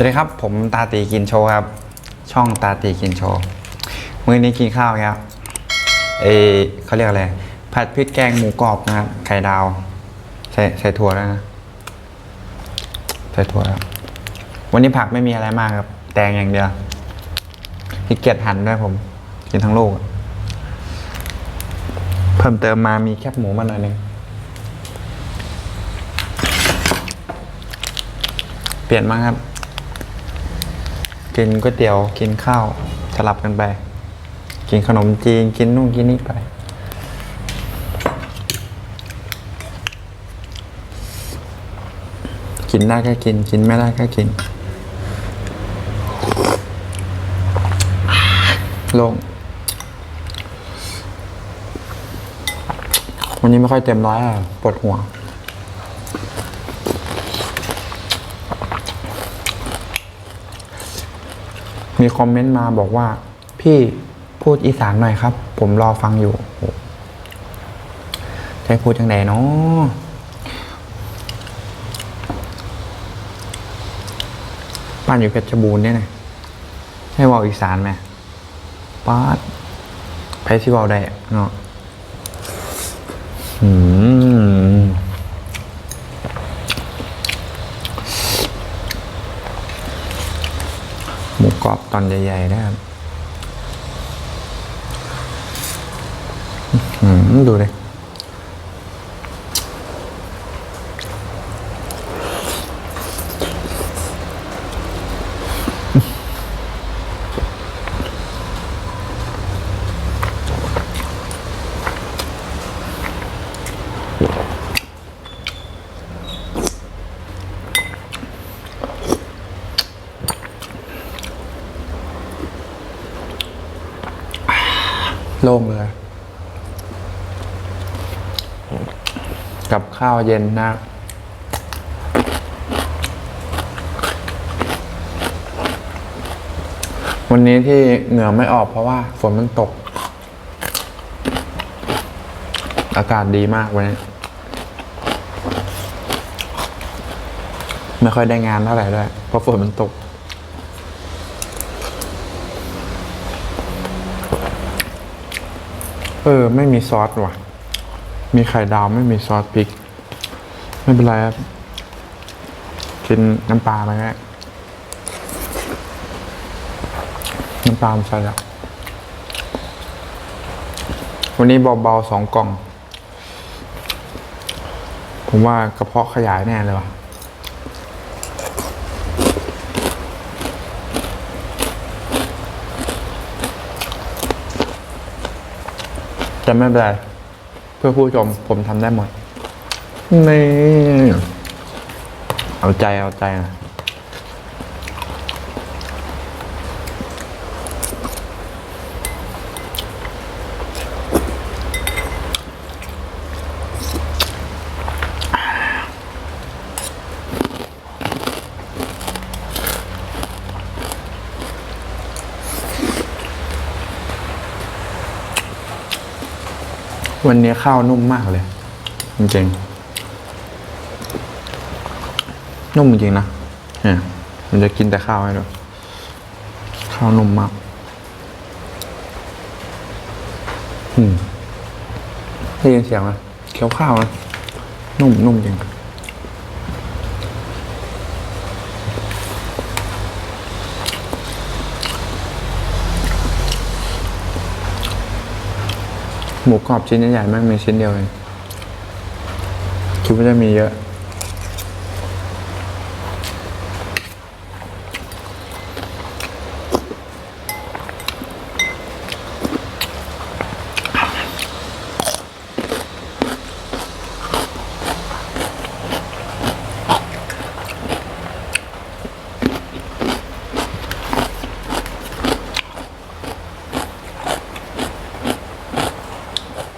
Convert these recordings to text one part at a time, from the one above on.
วัสดีครับ ผมตาตีกินโชว์ครับ ช่องตาตีกินโชว์มื้อนี้กินข้าวครับเอเขาเรียกอะไรผัดพริกแกงหมูกรอบนะครับ ไข่ดาว ใส่ใส่ถั่วแล้วนะใส่ถั่วแล้ววันนี้ผักไม่มีอะไรมากครับ แตงอย่างเดียวพี่เกียจหั่นด้วยผม กินทั้งลูก เพิ่มเติมมามีแคบหมูมาหน่อยหนึงเปลี่ยนมางครับ กินก๋วยเตี๋ยวกินข้าวสลับกันไป กินขนมจีนกินนู่นกินนี่ไป กินได้ก็กิน กินไม่ได้ก็กินโลง วันนี้ไม่ค่อยเต็มร้อยอะปวดหัว มีคอมเมนต์มาบอกว่า พี่พูดอีสานหน่อยครับ ผมรอฟังอยู่จะให้พูดยังไงเนาะบ้านอยู่เพชรบูรณ์เนี่ยนะให้ว่าอีสานไหมป้าไพที่ว่าได้เนาะอืม หมูกรอบตอนใหญ่ๆนะครับดูเลย โล่งเลย กับข้าวเย็นนะวันนี้ที่เหงื่อไม่ออกเพราะว่าฝนมันตก อากาศดีมากวันนี้ ไม่ค่อยได้งานเท่าไหร่ด้วยเพราะฝนมันตก ออ ไม่มีซอสว่ะ มีไข่ดาวไม่มีซอสพริก ไม่เป็นไรครับ กินน้ำปลาไปแค่น้ำปลาใส่แล้ว วันนี้เบาๆสองกล่อง ผมว่ากระเพาะขยายแน่เลยว่ะ แต่ไม่เป็นไรเพื่อผู้ชมผมทำได้หมดนี่เอาใจเอาใจนะ วันนี้ข้าวนุ่มมากเลย จริงๆนุ่มจริงนะเนี่ยมันจะกินแต่ข้าวให้ด้วยข้าวนุ่มมากอืมได้ยินเสียงไหมเคี้ยวข้าวนะนุ่มนุ่มจริง หมูกรอบชิ้นใหญ่ๆมากมีชิ้นเดียวเองคิดว่าจะมีเยอะ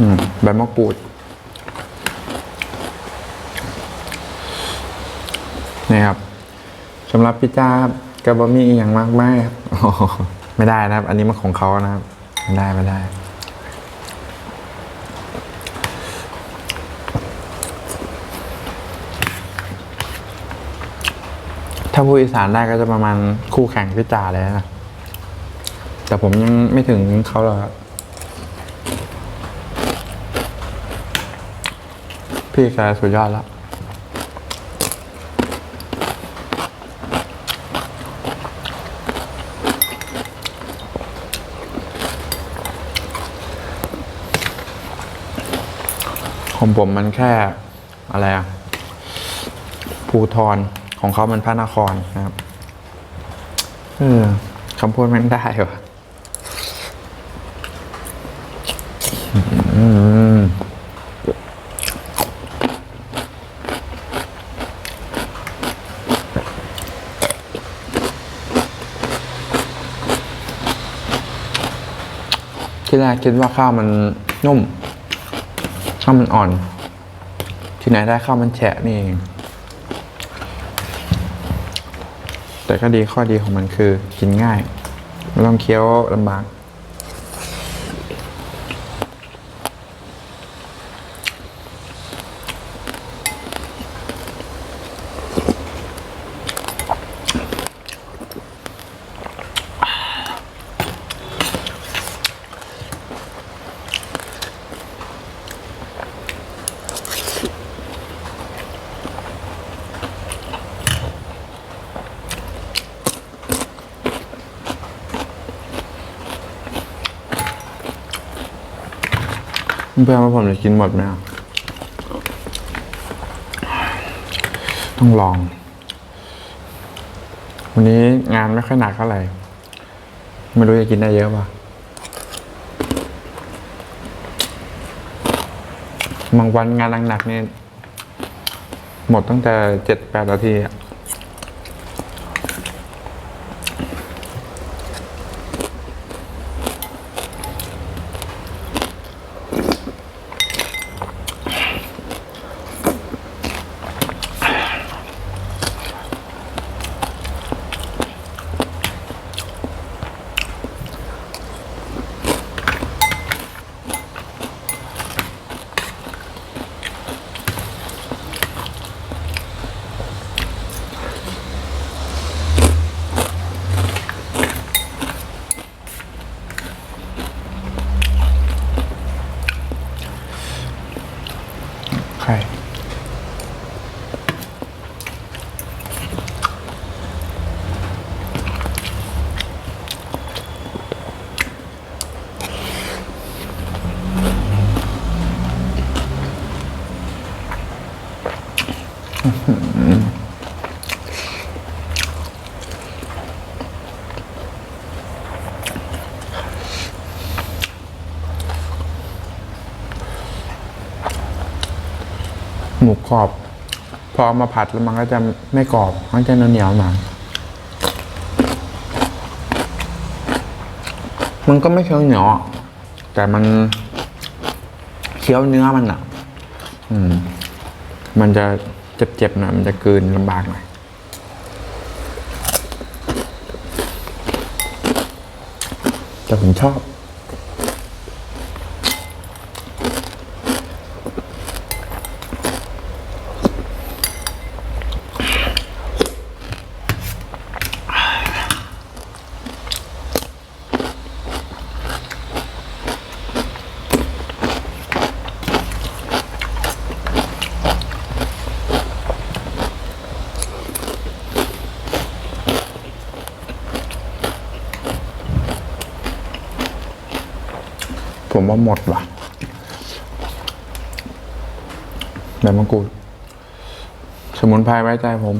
อืม ใบมะกรูดนี่ครับสำหรับพี่จ้ารับกับบะมี่อย่างมากมากครับไม่ได้นะครับ อันนี้มันของเขานะครับ ไม่ได้ไม่ได้ถ้าพูดอีสานได้ก็จะประมาณคู่แข่งพี่จ่าเลยนะ แต่ผมยังไม่ถึงเขาหรอกครับ พี่แกสุดยอดแล้วของผมมันแค่อะไรอะภูทรของเขามันพระนครนะครับ เออคำพูดแม่งได้วะ ที่แรกคิดว่าข้าวมันนุ่ม ข้าวมันอ่อน ที่ไหนได้ข้าวมันแฉะนี่เอง แต่ก็ดีข้อดีของมันคือกินง่าย ไม่ต้องเคี้ยวลำบาก เพื่อนว่าผมจะกินหมดไหมอะต้องลอง วันนี้งานไม่ค่อยหนักเท่าไหร่ ไม่รู้จะกินได้เยอะป่ะบางวันงานหนักๆเนี่ยหมดตั้งแต่เจ็ดแปดนาทีอะ ใคร หมูกรอบ พอเอามาผัดแล้วมันก็จะไม่กรอบ มันจะเหนียวๆหน่อยมันก็ไม่เคี้ยวเหนียวอะแต่มันเคี้ยวเนื้อมันอะ อืม มันจะ เจ็บๆหน่อยมันจะกืนลำบากหน่อยแต่ผมชอบ ผมว่าหมดว่ะแต่มะกรูสมุนไพรไว้ใจผม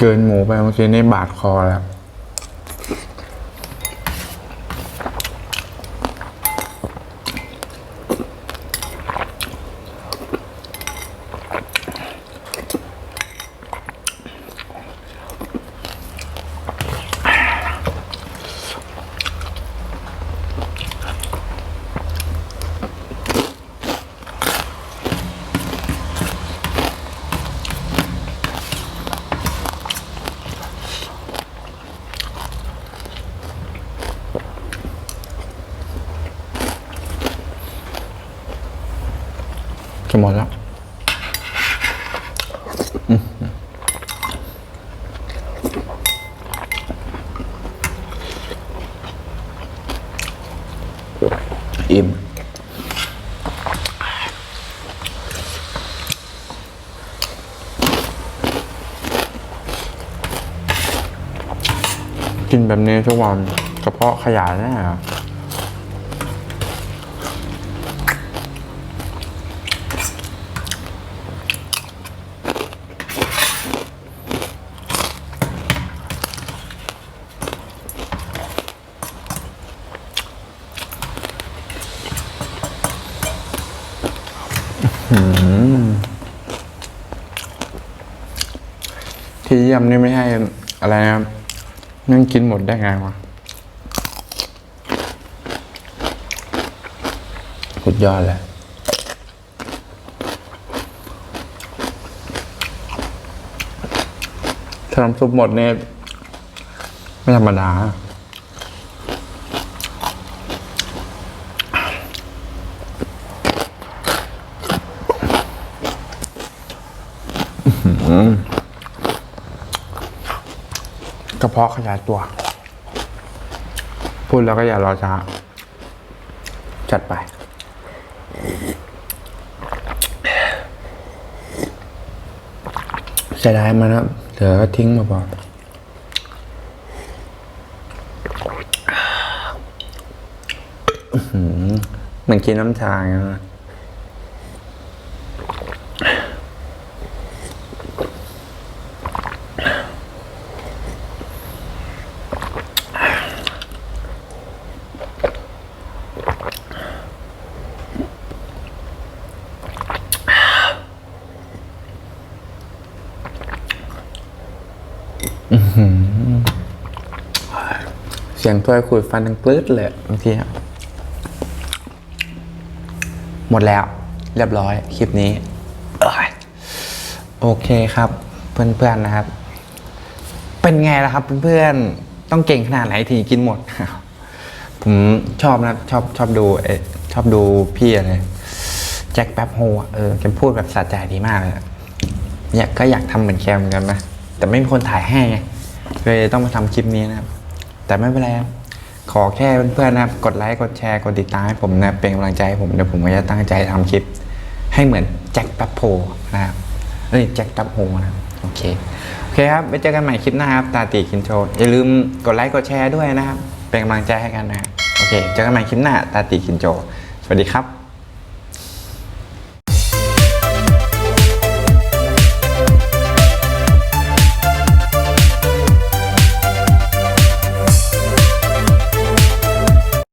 เกินหมูไปเมื่อกี้นี่บาดคอแล้ว หมดแล้วอืมอิ่มกินแบบนี้ทุกวันกระเพาะขยายแน่ ยี่ยมนี่ไม่ใช่อะไรนะครับนั่งกินหมดได้ไงวะสุดยอดเลยถ้าน้ำซุปหมดเนี่ยไม่ธรรมดา กระเพาะขยายตัว พูดแล้วก็อย่ารอช้า จัดไป เสียดายมันครับเหลือก็ทิ้งมาบอกเหมือนกินน้ำชาอย่างนะ เสียงถ้วยขูดฟันทั้งปลื้ดเลยบางทีหมดแล้ว เรียบร้อย คลิปนี้ โอเคครับ เพื่อนๆนะครับ เป็นไงล่ะครับ เพื่อนๆต้องเก่งขนาดไหนถึงกินหมด ผมชอบนะชอบชอบดูเอชอบดูพี่อะไรแจ็คแป๊บโฮเออแกพูดแบบสะใจดีมากเลยอะเนี่ยก็อยากทำเหมือนแกเหมือนกันนะ แต่ไม่มีคนถ่ายให้ไงเลยต้องมาทำคลิปนี้นะครับ แต่ไม่เป็นไรขอแค่เพื่อนๆนะครับ กดไลค์กดแชร์กดติดตามให้ผมนะเป็นกำลังใจให้ผมเดี๋ยวผมก็จะตั้งใจทำคลิป ให้เหมือนแจ็คแป๊บโฮนะครับเอ้ยแจ็คแป๊บโฮนะโอเคโอเคครับไว้เจอกันใหม่คลิปหน้าครับตาตีกินโชว์อย่าลืมกดไลค์กดแชร์ด้วยนะครับ เป็นกำลังใจให้กันนะโอเคเจอกันใหม่คลิปหน้าตาตีกินโชว์สวัสดีครับ